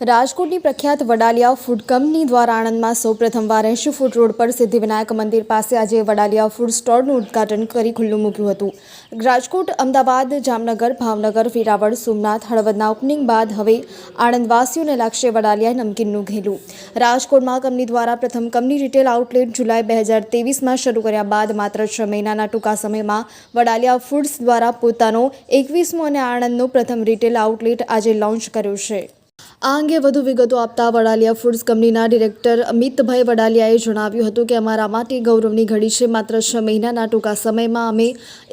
રાજકોટની પ્રખ્યાત Vadaliya food company દ્વારા આણંદમાં સૌ પ્રથમવાર એંશી ફૂટ રોડ પર સિદ્ધિવિનાયક મંદિર પાસે આજે વડાલિયા ફૂડ સ્ટોરનું ઉદ્ઘાટન કરી ખુલ્લું મૂક્યું હતું. રાજકોટ, અમદાવાદ, જામનગર, ભાવનગર, વેરાવળ, સોમનાથ, હળવદના ઓપનિંગ બાદ હવે આણંદવાસીઓને લાગશે વડાલિયા નમકીનનું ઘેલું. રાજકોટમાં કંપની દ્વારા પ્રથમ કંપની રિટેલ આઉટલેટ જુલાઈ બે હજાર તેવીસમાં શરૂ કર્યા બાદ માત્ર છ મહિનાના ટૂંકા સમયમાં વડાલિયા ફૂડ્સ દ્વારા પોતાનો એકવીસમો અને આણંદનો પ્રથમ રિટેલ આઉટલેટ આજે લોન્ચ કર્યો છે. આ અંગે વધુ વિગતો આપતા વડાલિયા ફૂડ્સ કંપનીના ડિરેક્ટર અમિતભાઈ વડાલિયાએ જણાવ્યું હતું કે અમારા માટે ગૌરવની ઘડી છે. માત્ર છ મહિનાના ટૂંકા સમયમાં અમે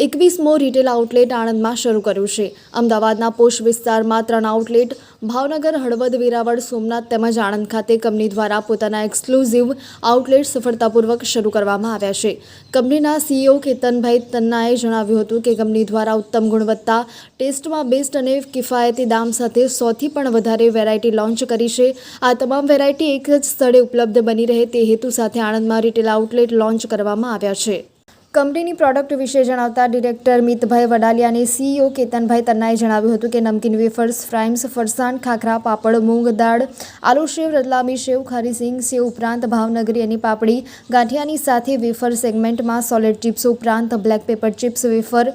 એકવીસમો રિટેલ આઉટલેટ આણંદમાં શરૂ કર્યું છે. અમદાવાદના પોષ વિસ્તારમાં ત્રણ આઉટલેટ ભાવનગર, હળવદ, વેરાવળ, સોમનાથ તેમજ આણંદ ખાતે કંપની દ્વારા પોતાના એક્સક્લુઝિવ આઉટલેટ સફળતાપૂર્વક શરૂ કરવામાં આવ્યા છે. કંપનીના સીઈઓ કેતનભાઈ તન્નાએ જણાવ્યું હતું કે કંપની દ્વારા ઉત્તમ ગુણવત્તા, ટેસ્ટમાં બેસ્ટ અને કિફાયતી દામ સાથે સોથી પણ વધારે વેરાયટી લોન્ચ કરી છે. આ તમામ વેરાયટી એક જ સ્થળે ઉપલબ્ધ બની રહે તે હેતુ સાથે આણંદમાં રિટેલ આઉટલેટ લોન્ચ કરવામાં આવ્યા છે. કંપનીની પ્રોડક્ટ વિશે જણાવતા ડિરેક્ટર મિતભાઈ વડાલિયા અને સીઈઓ કેતનભાઈ તન્નાએ જણાવ્યું હતું કે નમકીન વેફર્સ, ફ્રાઇમ્સ, ફરસાણ, ખાખરા, પાપડ, મૂંગ, દાળ, આલુ શેવ રતલામી શેવ ખારી સિંગ સેવ ઉપરાંત ભાવનગરી અને પાપડી, ગાંઠિયાની સાથે વેફર સેગમેન્ટમાં સોલિડ ચિપ્સ ઉપરાંત black pepper chips wafer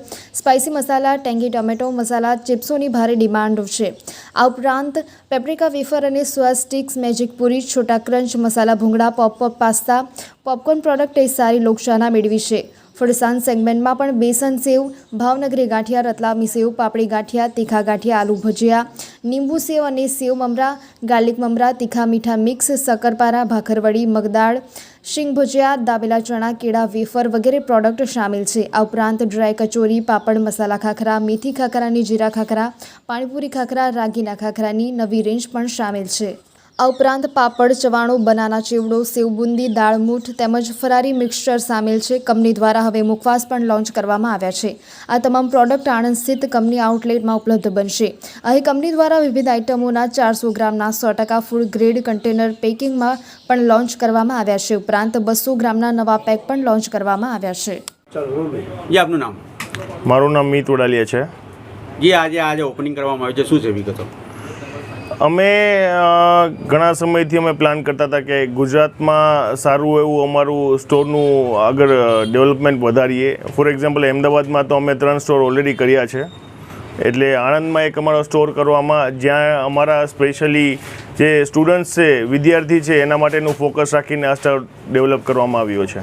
spicy masala tangy tomato masala ચિપ્સોની ભારે ડિમાન્ડ છે. આ ઉપરાંત પેપ્રિકા વેફર અને સોયા સ્ટિક્સ મેજિક પૂરી, છોટા ક્રંચ મસાલા, ભૂંગળા પોપઅપ પાસ્તા પોપકોર્ન પ્રોડક્ટ સારી લોકશાહના મેળવી છે. ફરસાણ સેગમેન્ટમાં પણ બેસન સેવ, ભાવનગરી ગાંઠિયા, રતલામી સેવ, પાપડી ગાંઠિયા, તીખા ગાંઠિયા, આલુ ભજીયા લીંબુ સેવ અને સેવ મમરા, ગાર્લિક મમરા, તીખા મીઠા મિક્સ, શક્કરપારા, ભાખરવડી, મગદાળ, શીંગ ભજીયા, દાબેલા ચણા, કેળા, વેફર વગેરે પ્રોડક્ટ સામેલ છે. આ ઉપરાંત ડ્રાય કચોરી, પાપડ, મસાલા ખાખરા, મેથી ખાખરાની જીરા ખાખરા, પાણીપુરી ખાખરા, રાગીના ખાખરાની નવી રેન્જ પણ સામેલ છે. આ ઉપરાંત પાપડ ચવાણો બનાના ચીવડો સેવ બુંદી દાળ મૂઠ તેમજ ફરારી મિક્સચર સામેલ છે. કંપની દ્વારા હવે મુખવાસ પણ લોન્ચ કરવામાં આવ્યા છે. આ તમામ પ્રોડક્ટ આણંદ સ્થિત કંપની આઉટલેટમાં ઉપલબ્ધ બનશે. અહીં કંપની દ્વારા વિવિધ આઇટમોના ચારસો ગ્રામના સો ટકા ફૂડ ગ્રેડ કન્ટેનર પેકિંગમાં પણ લોન્ચ કરવામાં આવ્યા છે. ઉપરાંત બસો ગ્રામના નવા પેક પણ લોન્ચ કરવામાં આવ્યા છે. આપનું નામ? મારું નામ મીત ઉડાલિયા છે. જે આજે આજે ઓપનિંગ કરવામાં આવ્યું છે. શું છે વિગતો? અમે ઘણા સમયથી અમે પ્લાન કરતા હતા કે ગુજરાતમાં સારું એવું અમારું સ્ટોરનું આગળ ડેવલપમેન્ટ વધારીએ. ફોર એક્ઝામ્પલ અમદાવાદમાં તો અમે ત્રણ સ્ટોર ઓલરેડી કર્યા છે. એટલે આણંદમાં એક અમારો સ્ટોર કરવામાં, જ્યાં અમારા સ્પેશિયલી જે સ્ટુડન્ટ્સ છે, વિદ્યાર્થી છે, એના માટેનું ફોકસ રાખીને આ સ્ટોર ડેવલપ કરવામાં આવ્યો છે.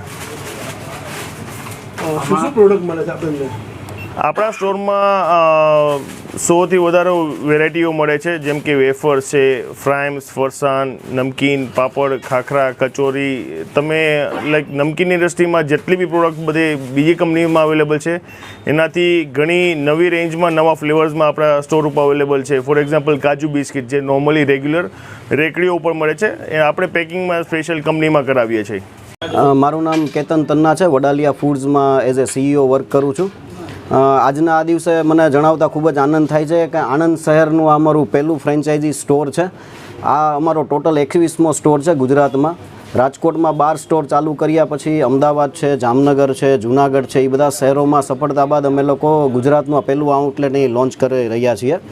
શું પ્રોડક્ટ મળે છે આપણને આપણા સ્ટોરમાં સોથી વધારે વેરાયટીઓ મળે છે, જેમ કે વેફર છે ફ્રાઇમ્સ ફરસાણ, નમકીન, પાપડ, ખાખરા, કચોરી. તમે, લાઈક નમકીનની ઇન્ડસ્ટ્રીમાં જેટલી બી પ્રોડક્ટ બધી બીજી કંપનીમાં અવેલેબલ છે, એનાથી ઘણી નવી રેન્જમાં નવા ફ્લેવર્સમાં આપણા સ્ટોર ઉપર અવેલેબલ છે. ફોર એક્ઝામ્પલ, કાજુ બિસ્કિટ, જે નોર્મલી રેગ્યુલર રેકડીઓ ઉપર મળે છે, એ આપણે પેકિંગમાં સ્પેશિયલ કંપનીમાં કરાવીએ છીએ. મારું નામ કેતન તન્ના છે. વડાલિયા ફૂડ્સમાં એઝ એ સીઈઓ વર્ક કરું છું. આજના આ દિવસે મને જણાવતા ખૂબ જ આનંદ થાય છે કે આણંદ શહેરનું અમારું પહેલું ફ્રેન્ચાઇઝી સ્ટોર છે. આ અમારો ટોટલ એકવીસમો સ્ટોર છે ગુજરાતમાં. રાજકોટમાં બાર સ્ટોર ચાલુ કર્યા પછી અમદાવાદ છે, જામનગર છે, જુનાગઢ છે, એ બધા શહેરોમાં સફળતા બાદ અમે લોકો ગુજરાતનું પહેલું આઉટલેટ અહીં લોન્ચ કરી રહ્યા છીએ.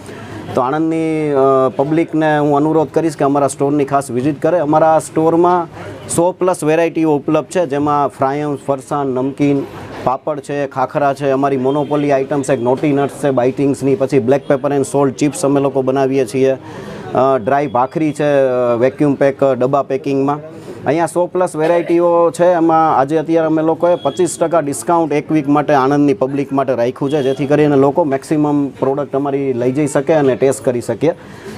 તો આણંદની પબ્લિકને હું અનુરોધ કરીશ કે અમારા સ્ટોરની ખાસ વિઝિટ કરે. અમારા સ્ટોરમાં સો પ્લસ વેરાયટીઓ ઉપલબ્ધ છે, જેમાં ફ્રાયમ ફરસાણ, નમકીન પાપડ છે, ખાખરા છે, અમારી મોનોપોલી આઇટમ્સ એક નોટી નટ્સ છે બાઇટિંગ્સની પછી black pepper and salt chips અમે લોકો બનાવીએ છીએ. ડ્રાય ભાખરી છે વેક્યુમ પેક ડબ્બા પેકિંગમાં અહીંયા સો પ્લસ વેરાયટીઓ છે. એમાં આજે અત્યારે અમે લોકોએ પચીસ ટકા ડિસ્કાઉન્ટ એક વીક માટે આણંદની પબ્લિક માટે રાખ્યું છે, જેથી કરીને લોકો મેક્સિમમ પ્રોડક્ટ અમારી લઈ જઈ શકે અને ટેસ્ટ કરી શકે.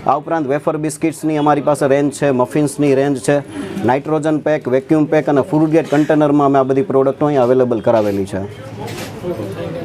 આ ઉપરાંત વેફર બિસ્કિટ્સની અમારી પાસે રેન્જ છે મફિન્સની રેન્જ છે નાઇટ્રોજન પેક વેક્યુમ પેક અને ફૂડ ગેટ કન્ટેનરમાં અમે આ બધી પ્રોડક્ટો અહીં અવેલેબલ કરાવેલી છે.